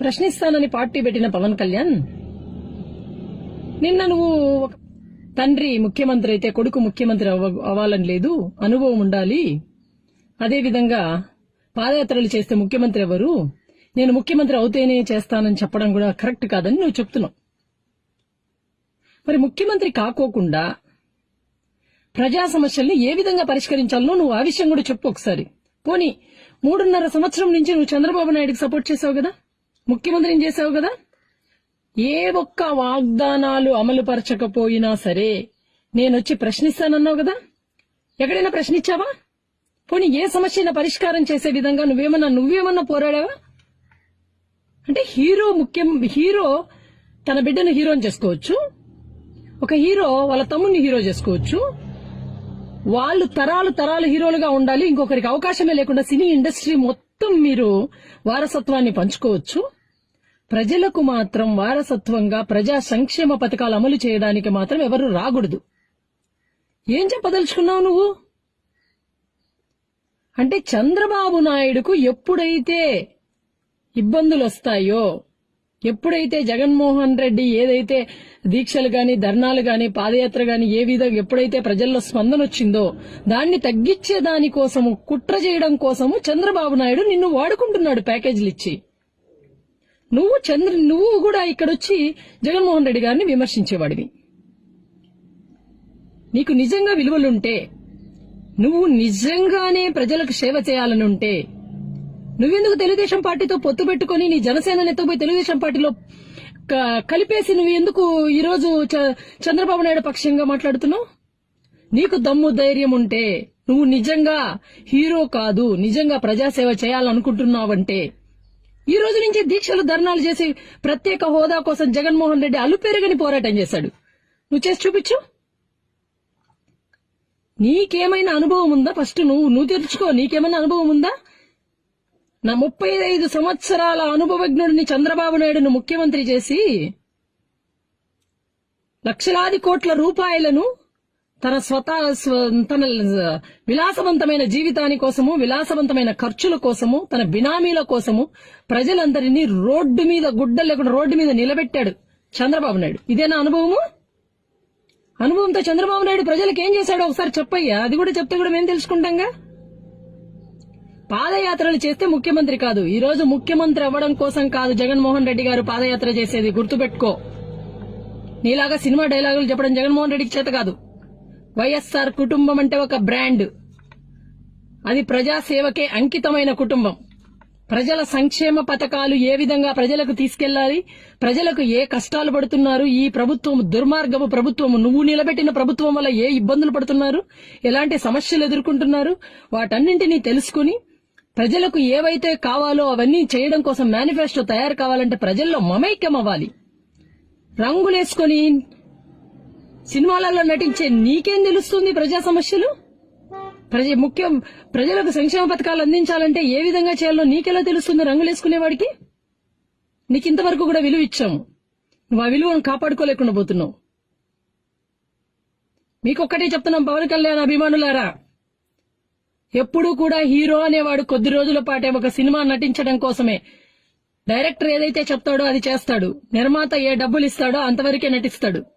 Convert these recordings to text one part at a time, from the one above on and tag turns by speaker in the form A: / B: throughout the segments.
A: ప్రశ్నిస్తానని party పెట్టిన పవన్ కళ్యాణ్ నిన్న నువ్వు తండ్రి ముఖ్యమంత్రి అయితే కొడుకు ముఖ్యమంత్రి అవ్వ- అవ్వాలని లేదు అనుభవం ఉండాలి. అదేవిధంగా పాదయాత్రలు చేస్తే ముఖ్యమంత్రి ఎవరు? నేను ముఖ్యమంత్రి అవుతేనే చేస్తానని చెప్పడం కూడా కరెక్ట్ కాదని నువ్వు చెప్తున్నావు. మరి ముఖ్యమంత్రి కాకోకుండా ప్రజా సమస్యల్ని ఏ విధంగా పరిష్కరించాలనో నువ్వు ఆ విషయం కూడా చెప్పు ఒకసారి. పోనీ మూడున్నర సంవత్సరం నుంచి నువ్వు చంద్రబాబు నాయుడుకి సపోర్ట్ చేసావు కదా? ముఖ్యమంత్రిని చేసావు కదా? ఏ ఒక్క వాగ్దానాలు అమలు పరచకపోయినా సరే నేనొచ్చి ప్రశ్నిస్తానన్నావు కదా? ఎక్కడైనా ప్రశ్నించావా? పోనీ ఏ సమస్యను పరిష్కారం చేసే విధంగా నువ్వేమన్నా నువ్వేమన్నా పోరాడావా? అంటే హీరో ముఖ్యం హీరో తన బిడ్డను హీరోని చేసుకోవచ్చు. ఒక హీరో వాళ్ళ తమ్ముడిని హీరో చేసుకోవచ్చు. వాళ్ళు తరాలు తరాలు హీరోలుగా ఉండాలి. ఇంకొకరికి అవకాశమే లేకుండా సినీ ఇండస్ట్రీ మొత్తం మీరు వారసత్వాన్ని పంచుకోవచ్చు. ప్రజలకు మాత్రం వారసత్వంగా ప్రజా సంక్షేమ పథకాలు అమలు చేయడానికి మాత్రం ఎవరు రాకూడదు. ఏం చెప్పదలుచుకున్నావు నువ్వు? అంటే చంద్రబాబు నాయుడుకు ఎప్పుడైతే ఇబ్బందులు వస్తాయో ఎప్పుడైతే జగన్మోహన్ రెడ్డి ఏదైతే దీక్షలు గాని ధర్నాలు గాని పాదయాత్ర గాని ఏ విధంగా ఎప్పుడైతే ప్రజల్లో స్పందన వచ్చిందో దాన్ని తగ్గించే దానికోసము కుట్ర చేయడం కోసము చంద్రబాబు నాయుడు నిన్ను వాడుకుంటున్నాడు ప్యాకేజీలు ఇచ్చి నువ్వు చంద్ర నువ్వు కూడా ఇక్కడొచ్చి జగన్మోహన్ రెడ్డి గారిని విమర్శించేవాడివి. నీకు నిజంగా విలువలుంటే నువ్వు నిజంగానే ప్రజలకు సేవ చేయాలనుంటే నువ్వెందుకు తెలుగుదేశం పార్టీతో పొత్తు పెట్టుకుని నీ జనసేన పోయి తెలుగుదేశం పార్టీలో క- కలిపేసి నువ్వు ఎందుకు ఈరోజు చ- చంద్రబాబు నాయుడు పక్షంగా మాట్లాడుతున్నావు? నీకు దమ్ము ధైర్యం ఉంటే నువ్వు నిజంగా హీరో కాదు నిజంగా ప్రజాసేవ చేయాలనుకుంటున్నావంటే ఈ రోజు నుంచి దీక్షలు ధర్నాలు చేసి ప్రత్యేక హోదా కోసం జగన్మోహన్ రెడ్డి అలుపెరగని పోరాటం చేశాడు. నువ్వు చేసి చూపించు. నీకేమైనా అనుభవం ఉందా? ఫస్ట్ నువ్వు నువ్వు తెరుచుకో. నీకేమైనా అనుభవం ఉందా? నా ముప్పై ఐదు సంవత్సరాల అనుభవజ్ఞుడిని చంద్రబాబు నాయుడును ముఖ్యమంత్రి చేసి లక్షలాది కోట్ల రూపాయలను తన స్వత స్వ- తన విలాసవంతమైన జీవితాని కోసము విలాసవంతమైన ఖర్చుల కోసము తన బినామీల కోసము ప్రజలందరినీ రోడ్డు మీద గుడ్డ లేకుండా రోడ్డు మీద నిలబెట్టాడు చంద్రబాబు నాయుడు. ఇదేనా అనుభవము? అనుభవంతో చంద్రబాబు నాయుడు ప్రజలకు ఏం చేశాడో ఒకసారి చెప్పయ్యా. అది కూడా చెప్తే కూడా మేము తెలుసుకుంటాంగా? పాదయాత్రలు చేస్తే ముఖ్యమంత్రి కాదు. ఈ రోజు ముఖ్యమంత్రి అవ్వడం కోసం కాదు జగన్మోహన్ రెడ్డి గారు పాదయాత్ర చేసేది. గుర్తుపెట్టుకో. నీలాగా సినిమా డైలాగులు చెప్పడం జగన్మోహన్ రెడ్డికి చేత కాదు. వైఎస్ఆర్ కుటుంబం అంటే ఒక బ్రాండ్. అది ప్రజాసేవకే అంకితమైన కుటుంబం. ప్రజల సంక్షేమ పథకాలు ఏ విధంగా ప్రజలకు తీసుకెళ్ళాలి ప్రజలకు ఏ కష్టాలు పడుతున్నారు ఈ ప్రభుత్వం దుర్మార్గపు ప్రభుత్వం నువ్వు నిలబెట్టిన ప్రభుత్వం వల్ల ఏ ఇబ్బందులు పడుతున్నారు ఎలాంటి సమస్యలు ఎదుర్కొంటున్నారు వాటన్నింటినీ తెలుసుకుని ప్రజలకు ఏవైతే కావాలో అవన్నీ చేయడం కోసం మేనిఫెస్టో తయారు కావాలంటే ప్రజల్లో మమైక్యం అవ్వాలి రంగులేసుకొని సినిమాలలో నటించే నీకేం తెలుస్తుంది ప్రజా సమస్యలు? ప్రజ ముఖ్యం ప్రజలకు సంక్షేమ పథకాలు అందించాలంటే ఏ విధంగా చేయాలో నీకెలా తెలుస్తుంది రంగులేసుకునేవాడికి? నీకు ఇంతవరకు కూడా విలువ ఇచ్చాము. నువ్వు ఆ విలువను కాపాడుకోలేకుండా పోతున్నావు. మీకొక్కటే చెప్తున్నాం పవన్ కళ్యాణ్ అభిమానులారా. ఎప్పుడూ కూడా హీరో అనేవాడు కొద్ది రోజుల పాటే ఒక సినిమా నటించడం కోసమే. డైరెక్టర్ ఏదైతే చెప్తాడో అది చేస్తాడు. నిర్మాత ఏ డబ్బులు ఇస్తాడో అంతవరకే నటిస్తాడు.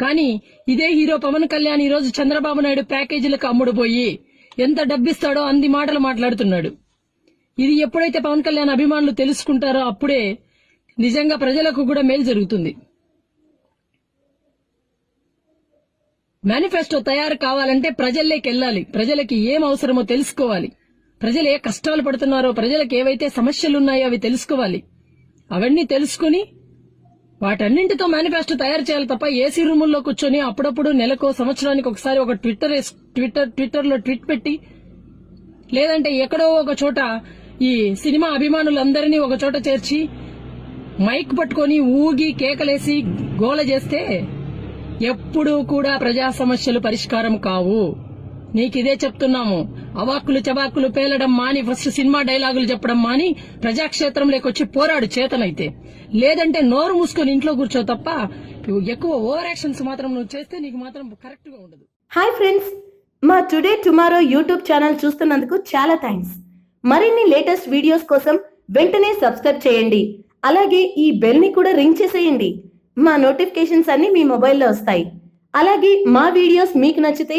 A: కానీ ఇదే హీరో పవన్ కళ్యాణ్ ఈ రోజు చంద్రబాబు నాయుడు ప్యాకేజీలకు అమ్ముడుపోయి ఎంత డబ్బిస్తాడో అంది మాటలు మాట్లాడుతున్నాడు. ఇది ఎప్పుడైతే పవన్ కళ్యాణ్ అభిమానులు తెలుసుకుంటారో అప్పుడే నిజంగా ప్రజలకు కూడా మేలు జరుగుతుంది. మేనిఫెస్టో తయారు కావాలంటే ప్రజల్లోకి వెళ్ళాలి. ప్రజలకి ఏం అవసరమో తెలుసుకోవాలి. ప్రజలు ఏ కష్టాలు పడుతున్నారో ప్రజలకు ఏవైతే సమస్యలున్నాయో అవి తెలుసుకోవాలి. అవన్నీ తెలుసుకుని వాటన్నింటితో మేనిఫెస్టో తయారు చేయాలి తప్ప ఏసీ రూముల్లో కూర్చొని అప్పుడప్పుడు నెలకో సంవత్సరానికి ఒకసారి ఒక ట్విట్టర్ ట్విట్టర్ ట్విట్టర్లో ట్వీట్ పెట్టి లేదంటే ఎక్కడో ఒక చోట ఈ సినిమా అభిమానులందరినీ ఒక చోట చేర్చి మైక్ పట్టుకొని ఊగి కేకలేసి గోల చేస్తే ఎప్పుడూ కూడా ప్రజా సమస్యలు పరిష్కారం కావు. నీకిదే చెప్తున్నాము. అవాక్కులు చవాకులు పేలడం మాని ఫస్ట్ సినిమా డైలాగులు చెప్పడం మాని ప్రజాక్షేత్రంలోకి వచ్చి పోరాడు చేతనైతే. లేదంటే నోరు మూసుకొని ఇంట్లో కూర్చో తప్ప ఎక్కువ ఓవర్ యాక్షన్స్ మాత్రం నువ్వు చేస్తే నీకు మాత్రం కరెక్ట్గా ఉండదు.
B: హాయ్ ఫ్రెండ్స్ మా టుడే టుమారో యూట్యూబ్ ఛానల్ చూస్తున్నందుకు చాలా థ్యాంక్స్ మరిన్ని లేటెస్ట్ వీడియోస్ కోసం వెంటనే సబ్స్క్రైబ్ చేయండి. అలాగే ఈ బెల్ని కూడా రింగ్ చేసేయండి. మా నోటిఫికేషన్స్ అన్ని మీ మొబైల్లో వస్తాయి. అలాగే మా వీడియోస్ మీకు నచ్చితే